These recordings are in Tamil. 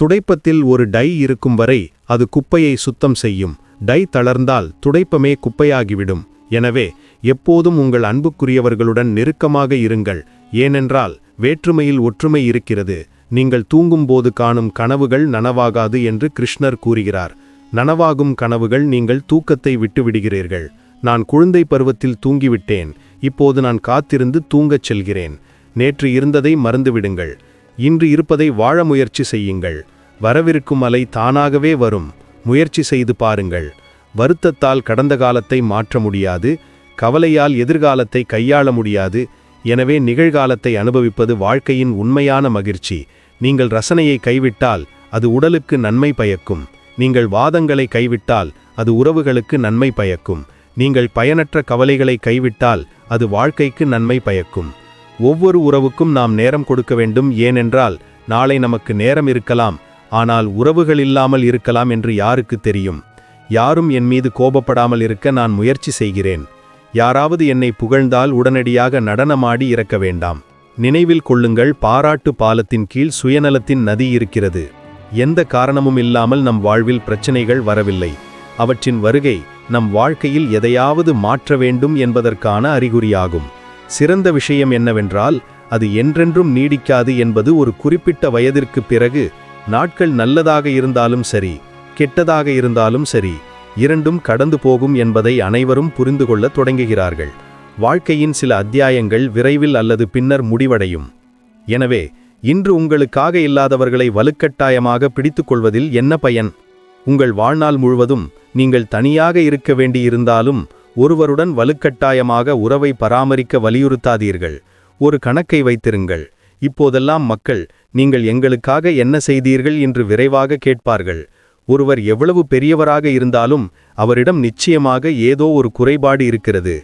துடைப்பத்தில் ஒரு டை இருக்கும் வரை அது குப்பையை சுத்தம் செய்யும். டை தளர்ந்தால் துடைப்பமே குப்பையாகிவிடும். எனவே எப்போதும் உங்கள் அன்புக்குரியவர்களுடன் நெருக்கமாக இருங்கள். ஏனென்றால் வேற்றுமையில் ஒற்றுமை இருக்கிறது. நீங்கள் தூங்கும்போது காணும் கனவுகள் நனவாகாது என்று கிருஷ்ணர் கூறுகிறார். நனவாகும் கனவுகள் நீங்கள் தூக்கத்தை விட்டுவிடுகிறீர்கள். நான் குழந்தை பருவத்தில் தூங்கிவிட்டேன். இப்போது நான் காத்திருந்து தூங்கச் செல்கிறேன். நேற்று இருந்ததை மறந்துவிடுங்கள். இன்று இருப்பதை வாழ முயற்சி செய்யுங்கள். வரவிருக்கும் அலை தானாகவே வரும். முயற்சி செய்து பாருங்கள். வருத்தத்தால் கடந்த காலத்தை மாற்ற முடியாது. கவலையால் எதிர்காலத்தை கையாள முடியாது. எனவே நிகழ்காலத்தை அனுபவிப்பது வாழ்க்கையின் உண்மையான மகிழ்ச்சி. நீங்கள் ரசனையை கைவிட்டால் அது உடலுக்கு நன்மை பயக்கும். நீங்கள் வாதங்களை கைவிட்டால் அது உறவுகளுக்கு நன்மை பயக்கும். நீங்கள் பயனற்ற கவலைகளை கைவிட்டால் அது வாழ்க்கைக்கு நன்மை பயக்கும். ஒவ்வொரு உறவுக்கும் நாம் நேரம் கொடுக்க வேண்டும். ஏனென்றால் நாளை நமக்கு நேரம் இருக்கலாம். ஆனால் உறவுகள் இல்லாமல் இருக்கலாம் என்று யாருக்கு தெரியும்? யாரும் என் மீது கோபப்படாமல் இருக்க நான் முயற்சி செய்கிறேன். யாராவது என்னை புகழ்ந்தால் உடனடியாக நடனமாடி இறக்க வேண்டாம். நினைவில் கொள்ளுங்கள் பாராட்டு பாலத்தின் கீழ் சுயநலத்தின் நதி இருக்கிறது. எந்த காரணமும் இல்லாமல் நம் வாழ்வில் பிரச்சனைகள் வரவில்லை. அவற்றின் வருகை நம் வாழ்க்கையில் எதையாவது மாற்ற வேண்டும் என்பதற்கான அறிகுறியாகும். சிறந்த விஷயம் என்னவென்றால் அது என்றென்றும் நீடிக்காது என்பது ஒரு குறிப்பிட்ட வயதிற்கு பிறகு நாட்கள் நல்லதாக இருந்தாலும் சரி கெட்டதாக இருந்தாலும் சரி இரண்டும் கடந்து போகும் என்பதை அனைவரும் புரிந்து கொள்ள தொடங்குகிறார்கள். வாழ்க்கையின் சில அத்தியாயங்கள் விரைவில் அல்லது பின்னர் முடிவடையும். எனவே இன்று உங்களுக்காக இல்லாதவர்களை வலுக்கட்டாயமாக பிடித்துக்கொள்வதில் என்ன பயன்? உங்கள் வாழ்நாள் முழுவதும் நீங்கள் தனியாக இருக்க வேண்டியிருந்தாலும் ஒருவருடன் வலுக்கட்டாயமாக உறவை பராமரிக்க வலியுறுத்தாதீர்கள். ஒரு கணக்கை வைத்திருங்கள். இப்போதெல்லாம் மக்கள் நீங்கள் எங்களுக்காக என்ன செய்தீர்கள் என்று விரைவாக கேட்பார்கள். ஒருவர் எவ்வளவு பெரியவராக இருந்தாலும் அவரிடம் நிச்சயமாக ஏதோ ஒரு குறைபாடு இருக்கிறது.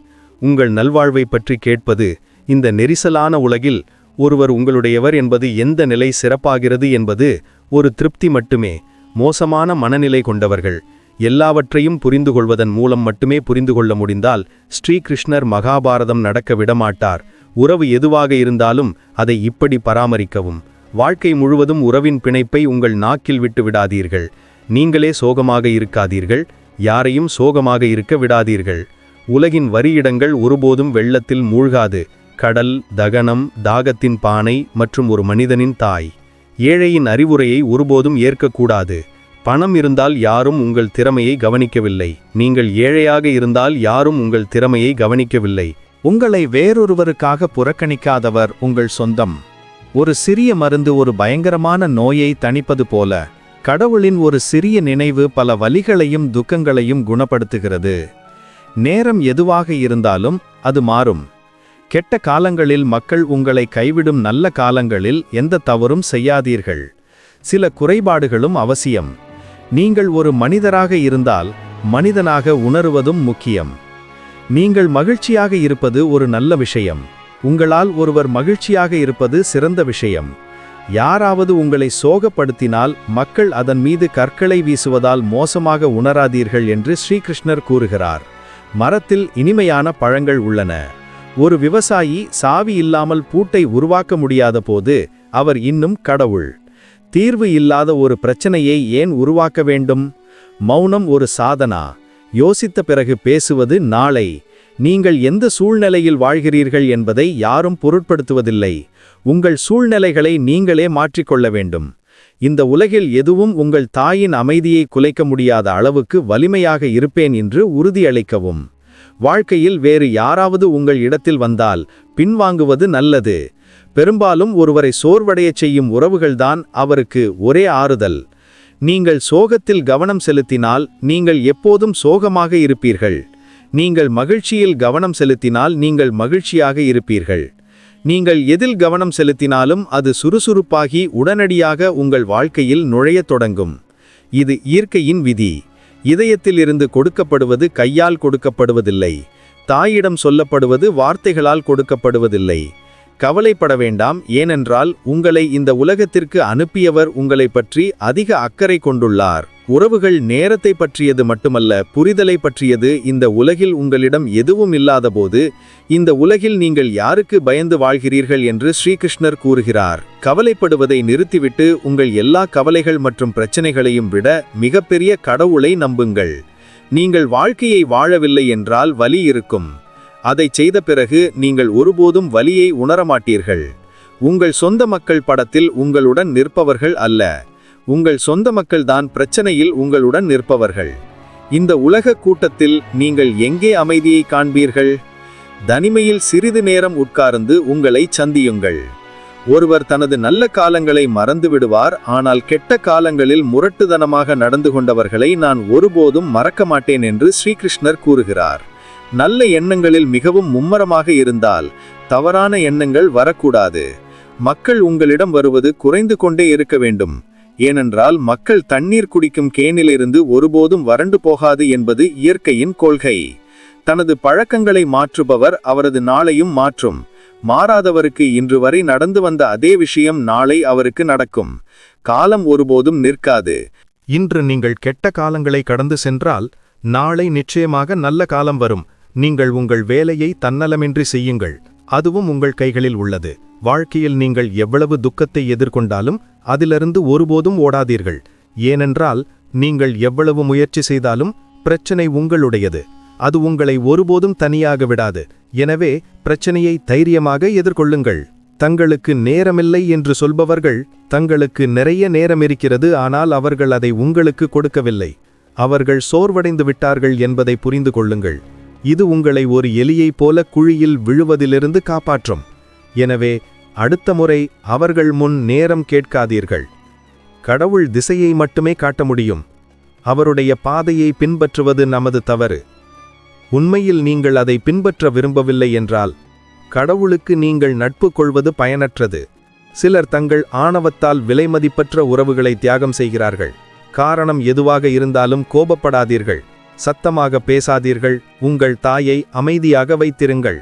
உங்கள் நல்வாழ்வை பற்றி கேட்பது இந்த நெரிசலான உலகில் ஒருவர் உங்களுடையவர் என்பது எந்த நிலை சிறப்பாகிறது என்பது ஒரு திருப்தி மட்டுமே. மோசமான மனநிலை கொண்டவர்கள். எல்லாவற்றையும் புரிந்து கொள்வதன் மூலம் மட்டுமே புரிந்து கொள்ள முடிந்தால் ஸ்ரீகிருஷ்ணர் மகாபாரதம் நடக்க விடமாட்டார். உறவு எதுவாக இருந்தாலும் அதை இப்படி பராமரிக்கவும். வாழ்க்கை முழுவதும் உறவின் பிணைப்பை உங்கள் நாக்கில் விட்டு விடாதீர்கள். நீங்களே சோகமாக இருக்காதீர்கள். யாரையும் சோகமாக இருக்க விடாதீர்கள். உலகின் வரியிடங்கள் ஒருபோதும் வெள்ளத்தில் மூழ்காது. கடல் தகனம் தாகத்தின் பானை மற்றும் ஒரு மனிதனின் தாய். ஏழையின் அறிவுரையை ஒருபோதும் ஏற்கக்கூடாது. பணம் இருந்தால் யாரும் உங்கள் திறமையை கவனிக்கவில்லை. நீங்கள் ஏழையாக இருந்தால் யாரும் உங்கள் திறமையை கவனிக்கவில்லை. உங்களை வேறொருவருக்காக புறக்கணிக்காதவர் உங்கள் சொந்தம். ஒரு சிறிய மருந்து ஒரு பயங்கரமான நோயை தணிப்பது போல கடவுளின் ஒரு சிறிய நினைவு பல வலிகளையும் துக்கங்களையும் குணப்படுத்துகிறது. நேரம் எதுவாக இருந்தாலும் அது மாறும். கெட்ட காலங்களில் மக்கள் உங்களை கைவிடும் நல்ல காலங்களில் எந்த தவறும் செய்யாதீர்கள். சில குறைபாடுகளும் அவசியம். நீங்கள் ஒரு மனிதராக இருந்தால் மனிதனாக உணருவதும் முக்கியம். நீங்கள் மகிழ்ச்சியாக இருப்பது ஒரு நல்ல விஷயம். உங்களால் ஒருவர் மகிழ்ச்சியாக இருப்பது சிறந்த விஷயம். யாராவது உங்களை சோகப்படுத்தினால் மக்கள் அதன் மீது கற்களை வீசுவதால் மோசமாக உணராதீர்கள் என்று ஸ்ரீகிருஷ்ணர் கூறுகிறார். மரத்தில் இனிமையான பழங்கள் உள்ளன. ஒரு விவசாயி சாவி இல்லாமல் பூட்டை உருவாக்க முடியாத போது அவர் இன்னும் கடவுள். தீர்வு இல்லாத ஒரு பிரச்சனையை ஏன் உருவாக்க வேண்டும்? மௌனம் ஒரு சாதனா. யோசித்த பிறகு பேசுவது நாளை. நீங்கள் எந்த சூழ்நிலையில் வாழ்கிறீர்கள் என்பதை யாரும் பொருட்படுத்துவதில்லை. உங்கள் சூழ்நிலைகளை நீங்களே மாற்றிக்கொள்ள வேண்டும். இந்த உலகில் எதுவும் உங்கள் தாயின் அமைதியை குலைக்க முடியாத அளவுக்கு வலிமையாக இருப்பேன் என்று உறுதியளிக்கவும். வாழ்க்கையில் வேறு யாராவது உங்கள் இடத்தில் வந்தால் பின்வாங்குவது நல்லது. பெரும்பாலும் ஒருவரை சோர்வடையச் செய்யும் உறவுகள்தான் அவருக்கு ஒரே ஆறுதல். நீங்கள் சோகத்தில் கவனம் செலுத்தினால் நீங்கள் எப்போதும் சோகமாக இருப்பீர்கள். நீங்கள் மகிழ்ச்சியில் கவனம் செலுத்தினால் நீங்கள் மகிழ்ச்சியாக இருப்பீர்கள். நீங்கள் எதில் கவனம் செலுத்தினாலும் அது சுறுசுறுப்பாகி உடனடியாக உங்கள் வாழ்க்கையில் நுழையத் தொடங்கும். இது இயற்கையின் விதி. இதயத்தில் இருந்து கொடுக்கப்படுவது கையால் கொடுக்கப்படுவதில்லை. தாயிடம் சொல்லப்படுவது வார்த்தைகளால் கொடுக்கப்படுவதில்லை. கவலைப்பட வேண்டாம் ஏனென்றால் உங்களை இந்த உலகத்திற்கு அனுப்பியவர் உங்களை பற்றி அதிக அக்கறை கொண்டுள்ளார். உறவுகள் நேரத்தை பற்றியது மட்டுமல்ல புரிதலை பற்றியது இந்த உலகில் உங்களிடம் எதுவும் இல்லாதபோது இந்த உலகில் நீங்கள் யாருக்கு பயந்து வாழ்கிறீர்கள் என்று ஸ்ரீகிருஷ்ணர் கூறுகிறார். கவலைப்படுவதை நிறுத்திவிட்டு உங்கள் எல்லா கவலைகள் மற்றும் பிரச்சனைகளையும் விட மிகப்பெரிய கடவுளை நம்புங்கள். நீங்கள் வாழ்க்கையை வாழவில்லை என்றால் வலி இருக்கும். அதை செய்த பிறகு நீங்கள் ஒருபோதும் வலியை உணரமாட்டீர்கள். உங்கள் சொந்த மக்கள் படத்தில் உங்களுடன் நிற்பவர்கள் அல்ல. உங்கள் சொந்த மக்கள்தான் பிரச்சனையில் உங்களுடன் நிற்பவர்கள். இந்த உலக கூட்டத்தில் நீங்கள் எங்கே அமைதியை காண்பீர்கள்? தனிமையில் சிறிது நேரம் உட்கார்ந்து உங்களை சந்தியுங்கள். ஒருவர் தனது நல்ல காலங்களை மறந்து விடுவார் ஆனால் கெட்ட காலங்களில் முரட்டுதனமாக நடந்து கொண்டவர்களை நான் ஒருபோதும் மறக்க மாட்டேன் என்று ஸ்ரீகிருஷ்ணர் கூறுகிறார். நல்ல எண்ணங்களில் மிகவும் மும்மரமாக இருந்தால் தவறான எண்ணங்கள் வரக்கூடாது. மக்கள் உங்களிடம் வருவது குறைந்து கொண்டே இருக்க வேண்டும். ஏனென்றால் மக்கள் தண்ணீர் குடிக்கும் கேனிலிருந்து ஒருபோதும் வறண்டு போகாது என்பது இயற்கையின் கொள்கை. தனது பழக்கங்களை மாற்றுபவர் அவரது நாளையும் மாற்றும். மாறாதவருக்கு இன்று வரை நடந்து வந்த அதே விஷயம் நாளை அவருக்கு நடக்கும். காலம் ஒருபோதும் நிற்காது. இன்று நீங்கள் கெட்ட காலங்களை கடந்து சென்றால் நாளை நிச்சயமாக நல்ல காலம் வரும். நீங்கள் உங்கள் வேலையை தன்னலமின்றி செய்யுங்கள். அதுவும் உங்கள் கைகளில் உள்ளது. வாழ்க்கையில் நீங்கள் எவ்வளவு துக்கத்தை எதிர்கொண்டாலும் அதிலிருந்து ஒருபோதும் ஓடாதீர்கள். ஏனென்றால் நீங்கள் எவ்வளவு முயற்சி செய்தாலும் பிரச்சனை உங்களுடையது. அது உங்களை ஒருபோதும் தனியாக விடாது. எனவே பிரச்சனையை தைரியமாக எதிர்கொள்ளுங்கள். தங்களுக்கு நேரமில்லை என்று சொல்பவர்கள் தங்களுக்கு நிறைய நேரம் இருக்கிறது ஆனால் அவர்கள் அதை உங்களுக்கு கொடுக்கவில்லை. அவர்கள் சோர்வடைந்து விட்டார்கள் என்பதை புரிந்து கொள்ளுங்கள். இது உங்களை ஒரு எலியைப் போல குழியில் விழுவதிலிருந்து காப்பாற்றும். எனவே அடுத்த முறை அவர்கள் முன் நேரம் கேட்காதீர்கள். கடவுள் திசையை மட்டுமே காட்ட முடியும். அவருடைய பாதையை பின்பற்றுவது நமது தவறு. உண்மையில் நீங்கள் அதை பின்பற்ற விரும்பவில்லை என்றால் கடவுளுக்கு நீங்கள் நட்பு கொள்வது பயனற்றது. சிலர் தங்கள் ஆணவத்தால் விலைமதிப்பற்ற உறவுகளை தியாகம் செய்கிறார்கள். காரணம் எதுவாக இருந்தாலும் கோபப்படாதீர்கள். சத்தமாக பேசாதீர்கள் உங்கள் தாயை அமைதியாக வைத்திருங்கள்.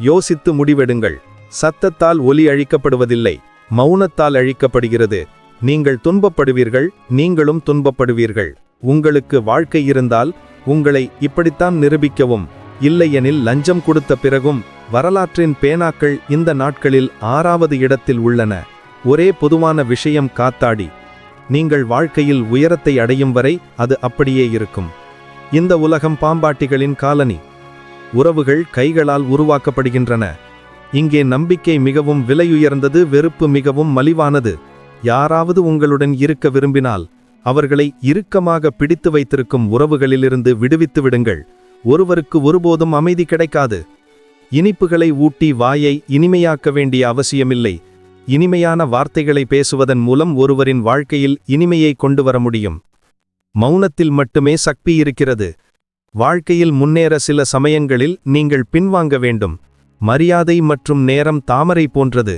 யோசித்து முடிவெடுங்கள். சத்தத்தால் ஒலி அழிக்கப்படுவதில்லை மௌனத்தால் அழிக்கப்படுகிறது. நீங்கள் துன்பப்படுவீர்கள் நீங்களும் துன்பப்படுவீர்கள். உங்களுக்கு வாழ்க்கை இருந்தால் உங்களை இப்படித்தான் நிரூபிக்கவும். இல்லையெனில் லஞ்சம் கொடுத்த பிறகும் வரலாற்றின் பேனாக்கள் இந்த நாட்களில் ஆறாவது இடத்தில் உள்ளன. ஒரே பொதுவான விஷயம் காத்தாடி. நீங்கள் வாழ்க்கையில் உயரத்தை அடையும் வரை அது அப்படியே இருக்கும். இந்த உலகம் பாம்பாட்டிகளின் காலனி. உறவுகள் கைகளால் உருவாக்கப்படுகின்றன. இங்கே நம்பிக்கை மிகவும் விலையுயர்ந்தது வெறுப்பு மிகவும் மலிவானது. யாராவது உங்களுடன் இருக்க விரும்பினால் அவர்களை இறுக்கமாக பிடித்து வைத்திருக்கும் உறவுகளிலிருந்து விடுவித்து விடுங்கள். ஒருவருக்கு ஒருபோதும் அமைதி கிடைக்காது. இனிப்புகளை ஊட்டி வாயை இனிமையாக்க வேண்டிய அவசியமில்லை. இனிமையான வார்த்தைகளை பேசுவதன் மூலம் ஒருவரின் வாழ்க்கையில் இனிமையை கொண்டு வர முடியும். மௌனத்தில் மட்டுமே சக்தி இருக்கிறது. வாழ்க்கையில் முன்னேற சில சமயங்களில் நீங்கள் பின்வாங்க வேண்டும். மரியாதை மற்றும் நேரம் தாமரை போன்றது.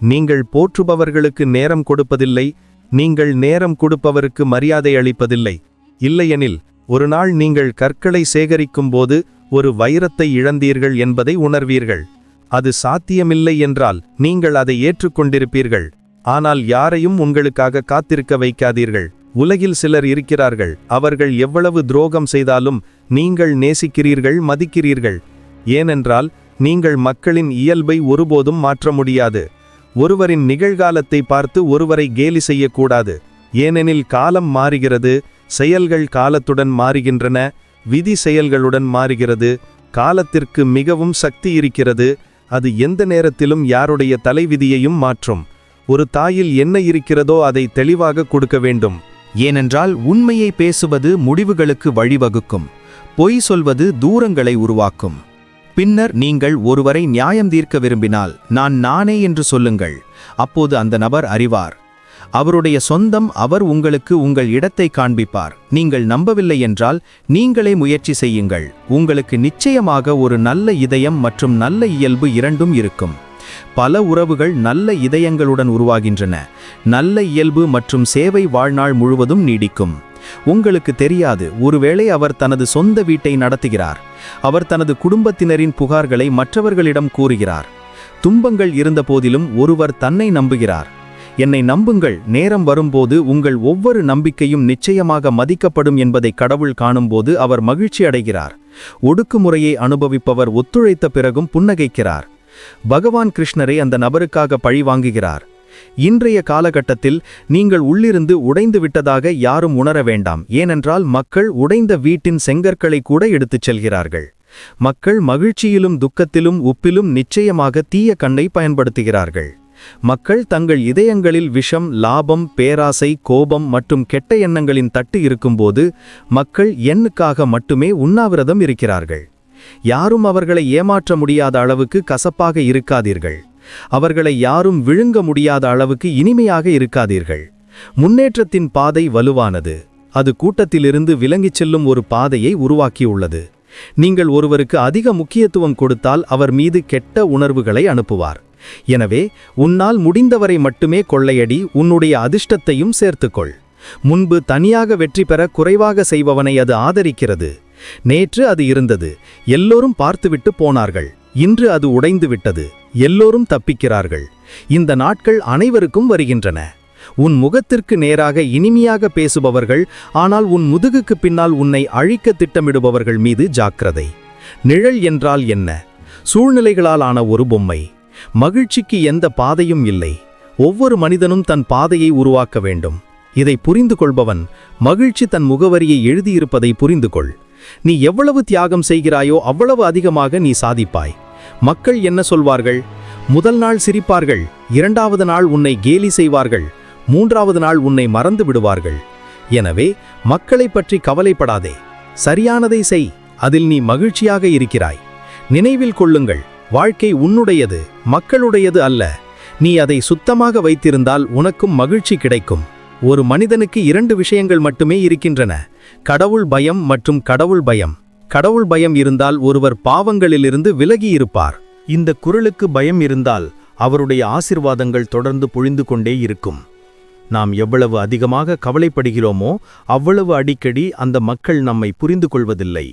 நீங்கள் போற்றுபவர்களுக்கு நேரம் கொடுப்பதில்லை. நீங்கள் நேரம் கொடுப்பவருக்கு மரியாதை அளிப்பதில்லை. இல்லையெனில் ஒரு நாள் நீங்கள் கற்களை சேகரிக்கும் போது ஒரு வைரத்தை இழந்தீர்கள் என்பதை உணர்வீர்கள். அது சாத்தியமில்லை என்றால் நீங்கள் அதை ஏற்றுக்கொண்டிருப்பீர்கள். ஆனால் யாரையும் உங்களுக்காக காத்திருக்க வைக்காதீர்கள். உலகில் சிலர் இருக்கிறார்கள். அவர்கள் எவ்வளவு துரோகம் செய்தாலும் நீங்கள் நேசிக்கிறீர்கள் மதிக்கிறீர்கள். ஏனென்றால் நீங்கள் மக்களின் இயல்பை ஒருபோதும் மாற்ற முடியாது. ஒருவரின் நிகழ்காலத்தை பார்த்து ஒருவரை கேலி செய்யக்கூடாது. ஏனெனில் காலம் மாறுகிறது செயல்கள் காலத்துடன் மாறுகின்றன விதி செயல்களுடன் மாறுகிறது காலத்திற்கு மிகவும் சக்தி இருக்கிறது அது எந்த நேரத்திலும் யாருடைய தலைவிதியையும் மாற்றும். ஒரு தாயில் என்ன இருக்கிறதோ அதை தெளிவாக கொடுக்க வேண்டும். ஏனென்றால் உண்மையை பேசுவது முடிவுகளுக்கு வழிவகுக்கும். பொய் சொல்வது தூரங்களை உருவாக்கும். பின்னர் நீங்கள் ஒருவரை நியாயம் தீர்க்க விரும்பினால் நான் நானே என்று சொல்லுங்கள். அப்போது அந்த நபர் அறிவார். அவருடைய சொந்தம் அவர் உங்களுக்கு உங்கள் இடத்தை காண்பிப்பார். நீங்கள் நம்பவில்லை என்றால் நீங்களே முயற்சி செய்யுங்கள். உங்களுக்கு நிச்சயமாக ஒரு நல்ல இதயம் மற்றும் நல்ல இயல்பு இரண்டும் இருக்கும். பல உறவுகள் நல்ல இதயங்களுடன் உருவாகின்றன. நல்ல இயல்பு மற்றும் சேவை வாழ்நாள் முழுவதும் நீடிக்கும். உங்களுக்கு தெரியாது ஒருவேளை அவர் தனது சொந்த வீட்டை நடத்துகிறார். அவர் தனது குடும்பத்தினரின் புகார்களை மற்றவர்களிடம் கூறுகிறார். துன்பங்கள் இருந்தபோதிலும் ஒருவர் தன்னை நம்புகிறார். என்னை நம்புங்கள் நேரம் வரும்போது உங்கள் ஒவ்வொரு நம்பிக்கையும் நிச்சயமாக மதிக்கப்படும் என்பதை கடவுள் காணும்போது அவர் மகிழ்ச்சி அடைகிறார் ஒடுக்குமுறையை அனுபவிப்பவர் ஒத்துழைத்த பிறகும் புன்னகைக்கிறார். பகவான் கிருஷ்ணரை அந்த நபருக்காக பழி வாங்குகிறார். இன்றைய காலகட்டத்தில் நீங்கள் உள்ளிருந்து உடைந்து விட்டதாக யாரும் உணர வேண்டாம். ஏனென்றால் மக்கள் உடைந்த வீட்டின் செங்கற்களை கூட எடுத்துச் செல்கிறார்கள். மக்கள் மகிழ்ச்சியிலும் துக்கத்திலும் உப்பிலும் நிச்சயமாக தீய கண்ணை பயன்படுத்துகிறார்கள். மக்கள் தங்கள் இதயங்களில் விஷம் லாபம் பேராசை கோபம் மற்றும் கெட்ட எண்ணங்களின் தட்டு இருக்கும்போது மக்கள் எண்ணுக்காக மட்டுமே உண்ணாவிரதம் இருக்கிறார்கள். யாரும் அவர்களை ஏமாற்ற முடியாத அளவுக்கு கசப்பாக இருக்காதீர்கள். அவர்களை யாரும் விழுங்க முடியாத அளவுக்கு இனிமையாக இருக்காதீர்கள். முன்னேற்றத்தின் பாதை வலுவானது. அது கூட்டத்திலிருந்து விலங்கிச் செல்லும் ஒரு பாதையை உருவாக்கியுள்ளது. நீங்கள் ஒருவருக்கு அதிக முக்கியத்துவம் கொடுத்தால் அவர் மீது கெட்ட உணர்வுகளை அனுப்புவார். எனவே உன்னால் முடிந்தவரை மட்டுமே கொள்ளையடி உன்னுடைய அதிர்ஷ்டத்தையும் சேர்த்துக்கொள். முன்பு தனியாக வெற்றி பெற குறைவாக செய்பவனை அது ஆதரிக்கிறது. நேற்று அது இருந்தது. எல்லோரும் பார்த்துவிட்டு போனார்கள். இன்று அது உடைந்து விட்டது. எல்லோரும் தப்பிக்கிறார்கள். இந்த நாட்கள் அனைவருக்கும் வருகின்றன. உன் முகத்திற்கு நேராக இனிமையாக பேசுபவர்கள் ஆனால் உன் முதுகுக்கு பின்னால் உன்னை அழிக்க திட்டமிடுபவர்கள் மீது ஜாக்கிரதை. நிழல் என்றால் என்ன? சூழ்நிலைகளால் ஆன ஒரு பொம்மை. மகிழ்ச்சிக்கு எந்த பாதையும் இல்லை. ஒவ்வொரு மனிதனும் தன் பாதையை உருவாக்க வேண்டும். இதை புரிந்து கொள்பவன் மகிழ்ச்சி தன் முகவரியை எழுதியிருப்பதை புரிந்து கொள் நீ எவ்வளவு தியாகம் செய்கிறாயோ அவ்வளவு அதிகமாக நீ சாதிப்பாய். மக்கள் என்ன சொல்வார்கள்? முதல் நாள் சிரிப்பார்கள் இரண்டாவது நாள் உன்னை கேலி செய்வார்கள் மூன்றாவது நாள் உன்னை மறந்து விடுவார்கள். எனவே மக்களை பற்றி கவலைப்படாதே. சரியானதை செய் அதில் நீ மகிழ்ச்சியாக இருக்கிறாய். நினைவில் கொள்ளுங்கள் வாழ்க்கை உன்னுடையது மக்களுடையது அல்ல. நீ அதை சுத்தமாக வைத்திருந்தால் உனக்கும் மகிழ்ச்சி கிடைக்கும். ஒரு மனிதனுக்கு இரண்டு விஷயங்கள் மட்டுமே இருக்கின்றன. கடவுள் பயம் மற்றும் கடவுள் பயம். கடவுள் பயம் இருந்தால் ஒருவர் பாவங்களிலிருந்து விலகி இருப்பார் இந்த குரலுக்கு பயம் இருந்தால் அவருடைய ஆசிர்வாதங்கள் தொடர்ந்து பொழிந்து கொண்டே இருக்கும். நாம் எவ்வளவு அதிகமாக கவலைப்படுகிறோமோ அவ்வளவு அடிக்கடி அந்த மக்கள் நம்மை புரிந்து கொள்வதில்லை.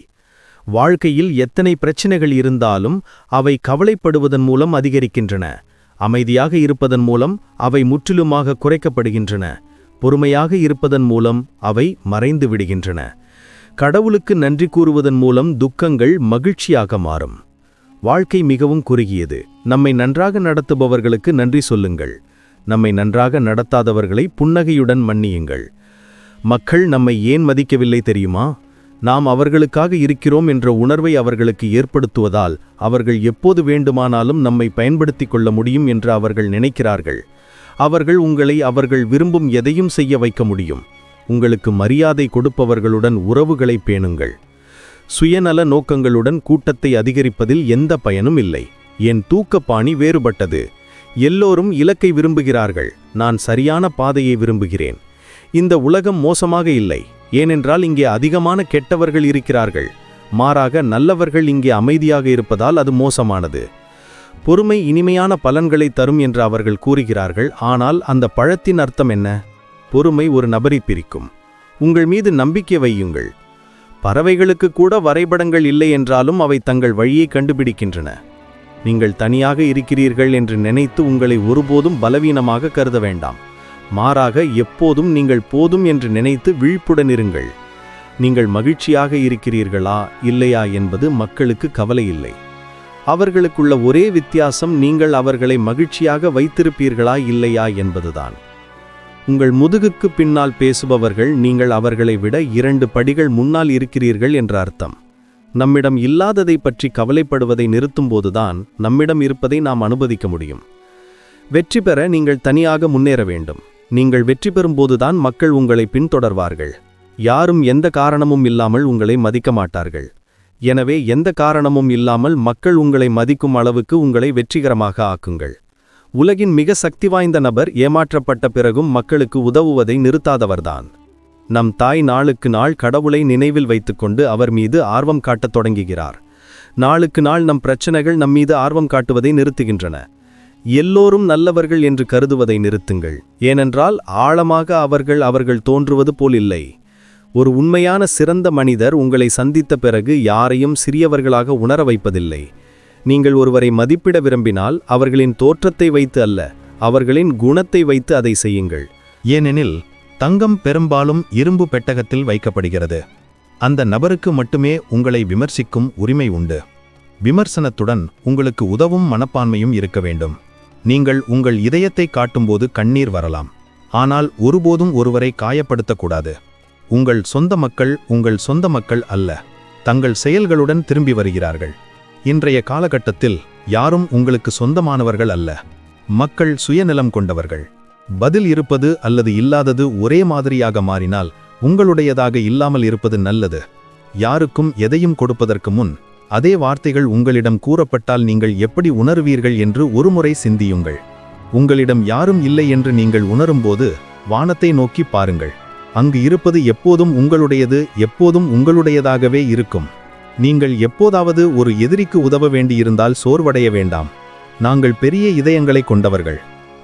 வாழ்க்கையில் எத்தனை பிரச்சனைகள் இருந்தாலும் அவை கவலைப்படுவதன் மூலம் அதிகரிக்கின்றன. அமைதியாக இருப்பதன் மூலம் அவை முற்றிலுமாக குறைக்கப்படுகின்றன. பொறுமையாக இருப்பதன் மூலம் அவை மறைந்து விடுகின்றன. கடவுளுக்கு நன்றி கூறுவதன் மூலம் துக்கங்கள் மகிழ்ச்சியாக மாறும். வாழ்க்கை மிகவும் குறுகியது. நம்மை நன்றாக நடத்துபவர்களுக்கு நன்றி சொல்லுங்கள். நம்மை நன்றாக நடத்தாதவர்களை புன்னகையுடன் மன்னியுங்கள். மக்கள் நம்மை ஏன் மதிக்கவில்லை தெரியுமா? நாம் அவர்களுக்காக இருக்கிறோம் என்ற உணர்வை அவர்களுக்கு ஏற்படுத்துவதால் அவர்கள் எப்போது வேண்டுமானாலும் நம்மை பயன்படுத்திக் கொள்ள முடியும் என்று அவர்கள் நினைக்கிறார்கள். அவர்கள் உங்களை அவர்கள் விரும்பும் எதையும் செய்ய வைக்க முடியும். உங்களுக்கு மரியாதை கொடுப்பவர்களுடன் உறவுகளை பேணுங்கள். சுயநல நோக்கங்களுடன் கூட்டத்தை அதிகரிப்பதில் எந்த பயனும் இல்லை. என் தூக்கப்பாணி வேறுபட்டது. எல்லோரும் இலக்கை விரும்புகிறார்கள். நான் சரியான பாதையை விரும்புகிறேன். இந்த உலகம் மோசமாக இல்லை. ஏனென்றால் இங்கே அதிகமான கெட்டவர்கள் இருக்கிறார்கள். மாறாக நல்லவர்கள் இங்கே அமைதியாக இருப்பதால் அது மோசமானது. பொறுமை இனிமையான பலன்களை தரும் என்று அவர்கள் கூறுகிறார்கள். ஆனால் அந்த பழத்தின் அர்த்தம் என்ன? பொறுமை ஒரு நபரை பிரிக்கும். உங்கள் மீது நம்பிக்கை வையுங்கள். பறவைகளுக்கு கூட வரைபடங்கள் இல்லை என்றாலும் அவை தங்கள் வழியை கண்டுபிடிக்கின்றன. நீங்கள் தனியாக இருக்கிறீர்கள் என்று நினைத்து உங்களை ஒருபோதும் பலவீனமாக கருத வேண்டாம். மாறாக எப்போதும் நீங்கள் போதும் என்று நினைத்து விழிப்புடன் இருங்கள். நீங்கள் மகிழ்ச்சியாக இருக்கிறீர்களா இல்லையா என்பது மக்களுக்கு கவலை இல்லை. அவர்களுக்குள்ள ஒரே வித்தியாசம் நீங்கள் அவர்களை மகிழ்ச்சியாக வைத்திருப்பீர்களா இல்லையா என்பதுதான். உங்கள் முதுகுக்கு பின்னால் பேசுபவர்கள் நீங்கள் அவர்களை விட இரண்டு படிகள் முன்னால் இருக்கிறீர்கள் என்ற அர்த்தம். நம்மிடம் இல்லாததை பற்றி கவலைப்படுவதை நிறுத்தும்போதுதான் நம்மிடம் இருப்பதை நாம் அனுமதிக்க முடியும். வெற்றி பெற நீங்கள் தனியாக முன்னேற வேண்டும். நீங்கள் வெற்றி பெறும்போதுதான் மக்கள் உங்களை பின்தொடர்வார்கள். யாரும் எந்த காரணமும் இல்லாமல் உங்களை மதிக்க மாட்டார்கள். எனவே எந்த காரணமும் இல்லாமல் மக்கள் உங்களை மதிக்கும் அளவுக்கு உங்களை வெற்றிகரமாக ஆக்குங்கள். உலகின் மிக சக்தி வாய்ந்த நபர் ஏமாற்றப்பட்ட பிறகும் மக்களுக்கு உதவுவதை நிறுத்தாதவர்தான். நம் தாய் நாளுக்கு நாள் கடவுளை நினைவில் வைத்துக்கொண்டு அவர் மீது ஆர்வம் காட்டத் தொடங்குகிறார். நாளுக்கு நாள் நம் பிரச்சனைகள் நம் மீது ஆர்வம் காட்டுவதை நிறுத்துகின்றன. எல்லோரும் நல்லவர்கள் என்று கருதுவதை நிறுத்துங்கள். ஏனென்றால் ஆழமாக அவர்கள் அவர்கள் தோன்றுவது போல் இல்லை ஒரு உண்மையான சிறந்த மனிதர் உங்களை சந்தித்த பிறகு யாரையும் சிறியவர்களாக உணர வைப்பதில்லை. நீங்கள் ஒருவரை மதிப்பிட விரும்பினால் அவர்களின் தோற்றத்தை வைத்து அல்ல அவர்களின் குணத்தை வைத்து அதை செய்யுங்கள். ஏனெனில் தங்கம் பெரும்பாலும் இரும்பு பெட்டகத்தில் வைக்கப்படுகிறது. அந்த நபருக்கு மட்டுமே உங்களை விமர்சிக்கும் உரிமை உண்டு. விமர்சனத்துடன் உங்களுக்கு உதவும் மனப்பான்மையும் இருக்க வேண்டும். நீங்கள் உங்கள் இதயத்தை காட்டும்போது கண்ணீர் வரலாம். ஆனால் ஒருபோதும் ஒருவரை காயப்படுத்தக்கூடாது. உங்கள் சொந்த மக்கள் உங்கள் சொந்த மக்கள் அல்ல. தங்கள் செயல்களுடன் திரும்பி வருகிறார்கள். இன்றைய காலகட்டத்தில் யாரும் உங்களுக்கு சொந்தமானவர்கள் அல்ல. மக்கள் சுயநலம் கொண்டவர்கள். பதில் இருப்பது அல்லது இல்லாதது ஒரே மாதிரியாக மாறினால் உங்களுடையதாக இல்லாமல் இருப்பது நல்லது. யாருக்கும் எதையும் கொடுப்பதற்கு முன் அதே வார்த்தைகள் உங்களிடம் கூறப்பட்டால் நீங்கள் எப்படி உணருவீர்கள் என்று ஒருமுறை சிந்தியுங்கள். உங்களிடம் யாரும் இல்லை என்று நீங்கள் உணரும்போது வானத்தை நோக்கி பாருங்கள். அங்கு இருப்பது எப்போதும் உங்களுடையது எப்போதும் உங்களுடையதாகவே இருக்கும். நீங்கள் எப்போதாவது ஒரு எதிரிக்கு உதவ வேண்டியிருந்தால் சோர்வடைய வேண்டாம். நாங்கள் பெரிய இதயங்களை கொண்டவர்கள்.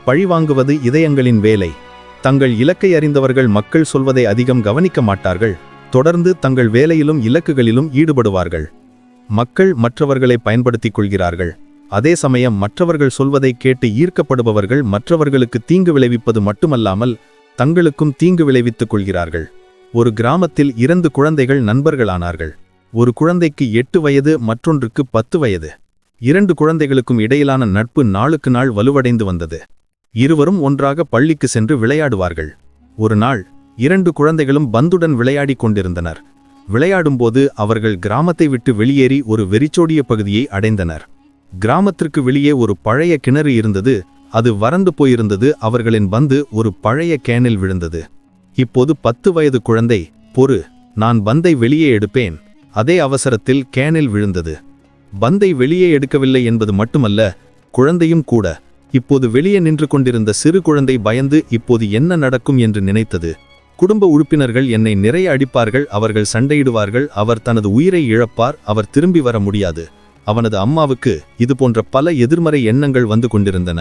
பழிவாங்குவது இதயங்களின் வேலை. தங்கள் இலக்கை அறிந்தவர்கள் மக்கள் சொல்வதை அதிகம் கவனிக்க மாட்டார்கள். தொடர்ந்து தங்கள் வேலையிலும் இலக்குகளிலும் ஈடுபடுவார்கள். மக்கள் மற்றவர்களை பயன்படுத்திக் கொள்கிறார்கள். அதே சமயம் மற்றவர்கள் சொல்வதை கேட்டு ஈர்க்கப்படுபவர்கள் மற்றவர்களுக்கு தீங்கு விளைவிப்பது மட்டுமல்லாமல் தங்களுக்கும் தீங்கு விளைவித்துக் கொள்கிறார்கள். ஒரு கிராமத்தில் இரண்டு குழந்தைகள் நண்பர்களானார்கள். ஒரு குழந்தைக்கு எட்டு வயது மற்றொன்றுக்கு பத்து வயது. இரண்டு குழந்தைகளுக்கும் இடையிலான நட்பு நாளுக்கு நாள் வலுவடைந்து வந்தது. இருவரும் ஒன்றாக பள்ளிக்கு சென்று விளையாடுவார்கள். ஒரு நாள் இரண்டு குழந்தைகளும் பந்துடன் விளையாடிக் கொண்டிருந்தனர். விளையாடும்போது அவர்கள் கிராமத்தை விட்டு வெளியேறி ஒரு வெறிச்சோடிய பகுதியை அடைந்தனர். கிராமத்திற்கு வெளியே ஒரு பழைய கிணறு இருந்தது. அது வறண்டு போயிருந்தது அவர்களின் பந்து ஒரு பழைய கேனில் விழுந்தது. இப்போது பத்து வயது குழந்தை பொறு நான் பந்தை வெளியே எடுப்பேன். அதே அவசரத்தில் கேனில் விழுந்தது. பந்தை வெளியே எடுக்கவில்லை என்பது மட்டுமல்ல குழந்தையும் கூட. இப்போது வெளியே நின்று கொண்டிருந்த சிறு குழந்தை பயந்து இப்போது என்ன நடக்கும் என்று நினைத்தது. குடும்ப உறுப்பினர்கள் என்னை நிறைய அடிப்பார்கள் அவர்கள் சண்டையிடுவார்கள் அவர் தனது உயிரை இழப்பார் அவர் திரும்பி வர முடியாது. அவனது அம்மாவுக்கு இதுபோன்ற பல எதிர்மறை எண்ணங்கள் வந்து கொண்டிருந்தன.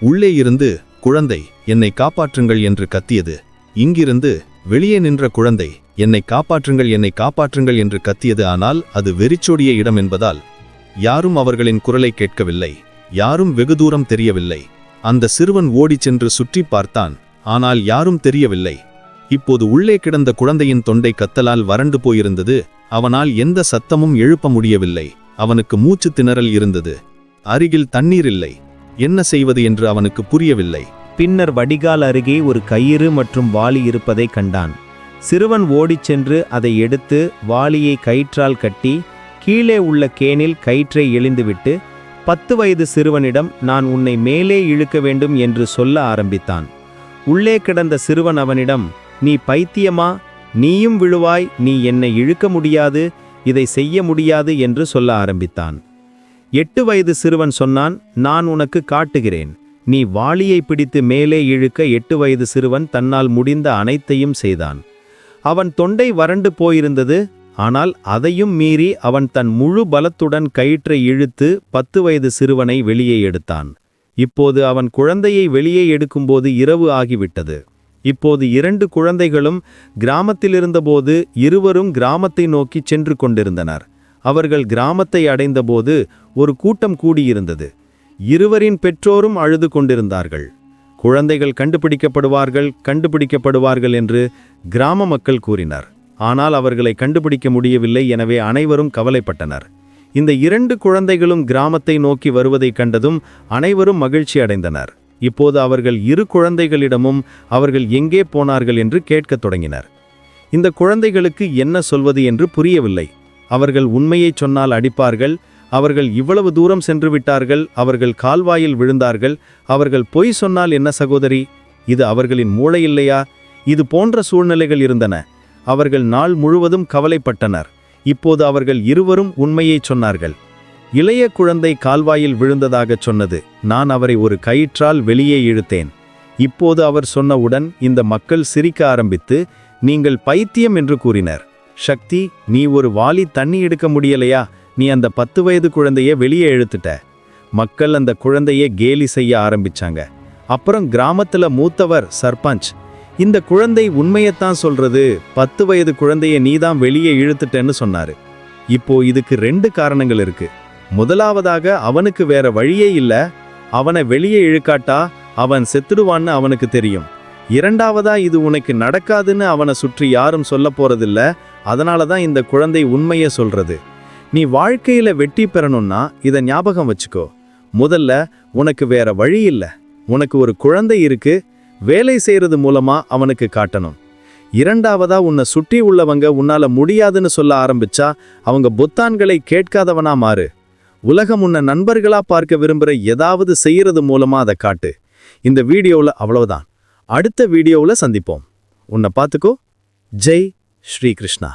உள்ளே இருந்து குழந்தை என்னை காப்பாற்றுங்கள் என்று கத்தியது. இங்கிருந்து வெளியே நின்ற குழந்தை என்னை காப்பாற்றுங்கள் என்னை காப்பாற்றுங்கள் என்று கத்தியது. ஆனால் அது வெறிச்சோடிய இடம் என்பதால் யாரும் அவர்களின் குரலை கேட்கவில்லை. யாரும் வெகு தூரம் தெரியவில்லை. அந்த சிறுவன் ஓடிச் சென்று சுற்றி பார்த்தான். ஆனால் யாரும் தெரியவில்லை. இப்போது உள்ளே கிடந்த குழந்தையின் தொண்டை கத்தலால் வறண்டு போயிருந்தது. அவனால் எந்த சத்தமும் எழுப்ப முடியவில்லை. அவனுக்கு மூச்சு திணறல் இருந்தது. அருகில் தண்ணீர் இல்லை. என்ன செய்வது என்று அவனுக்கு புரியவில்லை. பின்னர் வடிகால் அருகே ஒரு கயிறு மற்றும் வாளி இருப்பதைக் கண்டான். சிறுவன் ஓடிச் சென்று அதை எடுத்து வாளியை கயிற்றால் கட்டி கீழே உள்ள கேனில் கயிற்றை எழுந்துவிட்டு பத்து வயது சிறுவனிடம் நான் உன்னை மேலே இழுக்க வேண்டும் என்று சொல்ல ஆரம்பித்தான். உள்ளே கிடந்த சிறுவன் அவனிடம் நீ பைத்தியமா? நீயும் விழுவாய். நீ என்னை இழுக்க முடியாது. இதை செய்ய முடியாது என்று சொல்ல ஆரம்பித்தான். எட்டு வயது சிறுவன் சொன்னான் நான் உனக்கு காட்டுகிறேன். நீ வாளியை பிடித்து மேலே இழுக்க எட்டு வயது சிறுவன் தன்னால் முடிந்த அனைத்தையும் செய்தான். அவன் தொண்டை வறண்டு போயிருந்தது ஆனால் அதையும் மீறி அவன் தன் முழு பலத்துடன் கயிற்றை இழுத்து பத்து வயது சிறுவனை வெளியே எடுத்தான். இப்போது அவன் குழந்தையை வெளியே எடுக்கும்போது இரவு ஆகிவிட்டது. இப்போது இரண்டு குழந்தைகளும் கிராமத்தில் இருந்தபோது இருவரும் கிராமத்தை நோக்கி சென்று கொண்டிருந்தனர். அவர்கள் கிராமத்தை அடைந்தபோது ஒரு கூட்டம் கூடியிருந்தது. இருவரின் பெற்றோரும் அழுது கொண்டிருந்தார்கள். குழந்தைகள் கண்டுபிடிக்கப்படுவார்கள் கண்டுபிடிக்கப்படுவார்கள் என்று கிராம மக்கள் கூறினர். ஆனால் அவர்களை கண்டுபிடிக்க முடியவில்லை எனவே அனைவரும் கவலைப்பட்டனர். இந்த இரண்டு குழந்தைகளும் கிராமத்தை நோக்கி வருவதைக் கண்டதும் அனைவரும் மகிழ்ச்சி அடைந்தனர். இப்போது அவர்கள் இரு குழந்தைகளிடமும் அவர்கள் எங்கே போனார்கள் என்று கேட்கத் தொடங்கினர். இந்த குழந்தைகளுக்கு என்ன சொல்வது என்று புரியவில்லை. அவர்கள் உண்மையைச் சொன்னால் அடிப்பார்கள். அவர்கள் இவ்வளவு தூரம் சென்று விட்டார்கள். அவர்கள் கால்வாயில் விழுந்தார்கள். அவர்கள் பொய் சொன்னால் என்ன சகோதரி? இது அவர்களின் மூளை இல்லையா? இது போன்ற சூழ்நிலைகள் இருந்தன. அவர்கள் நாள் முழுவதும் கவலைப்பட்டனர். இப்போது அவர்கள் இருவரும் உண்மையைச் சொன்னார்கள். இளைய குழந்தை கால்வாயில் விழுந்ததாகச் சொன்னது. நான் அவரை ஒரு கயிற்றால் வெளியே இழுத்தேன். இப்போது அவர் சொன்னவுடன் இந்த மக்கள் சிரிக்க ஆரம்பித்து நீங்கள் பைத்தியம் என்று கூறினர். சக்தி நீ ஒரு வாலி தண்ணி எடுக்க முடியலையா? நீ அந்த பத்து வயது குழந்தைய வெளியே இழுத்துட்ட. மக்கள் அந்த குழந்தைய கேலி செய்ய ஆரம்பிச்சாங்க. அப்புறம் கிராமத்துல மூத்தவர் சர்பஞ்ச். இந்த குழந்தை உண்மையத்தான் சொல்றது பத்து வயது குழந்தைய நீதான் வெளியே இழுத்துட்டேன்னு சொன்னாரு. இப்போ இதுக்கு ரெண்டு காரணங்கள் இருக்கு. முதலாவதாக அவனுக்கு வேற வழியே இல்ல. அவனை வெளியே இழுக்காட்டா அவன் செத்துடுவான்னு அவனுக்கு தெரியும். இரண்டாவதா இது உனக்கு நடக்காதுன்னு அவனை சுற்றி யாரும் சொல்ல போறதில்ல. அதனால தான் இந்த குழந்தை உண்மையை சொல்றது. நீ வாழ்க்கையில வெற்றி பெறணும்னா இதை ஞாபகம் வச்சுக்கோ. முதல்ல உனக்கு வேற வழி இல்லை. உனக்கு ஒரு குழந்தை இருக்கு. வேலை செய்யறது மூலமா அவனுக்கு காட்டணும். இரண்டாவதா உன்னை சுற்றி உள்ளவங்க உன்னால முடியாதுன்னு சொல்ல ஆரம்பிச்சா அவங்க புத்தான்களை கேட்காதவனா மாறு. உலகம் உன்னை நண்பர்களா பார்க்க விரும்புகிற ஏதாவது செய்யறது மூலமா அதை காட்டு. இந்த வீடியோவில் அவ்வளவுதான். அடுத்த வீடியோவில் சந்திப்போம். உன்னை பார்த்துக்கோ. ஜெய் श्रीकृष्ण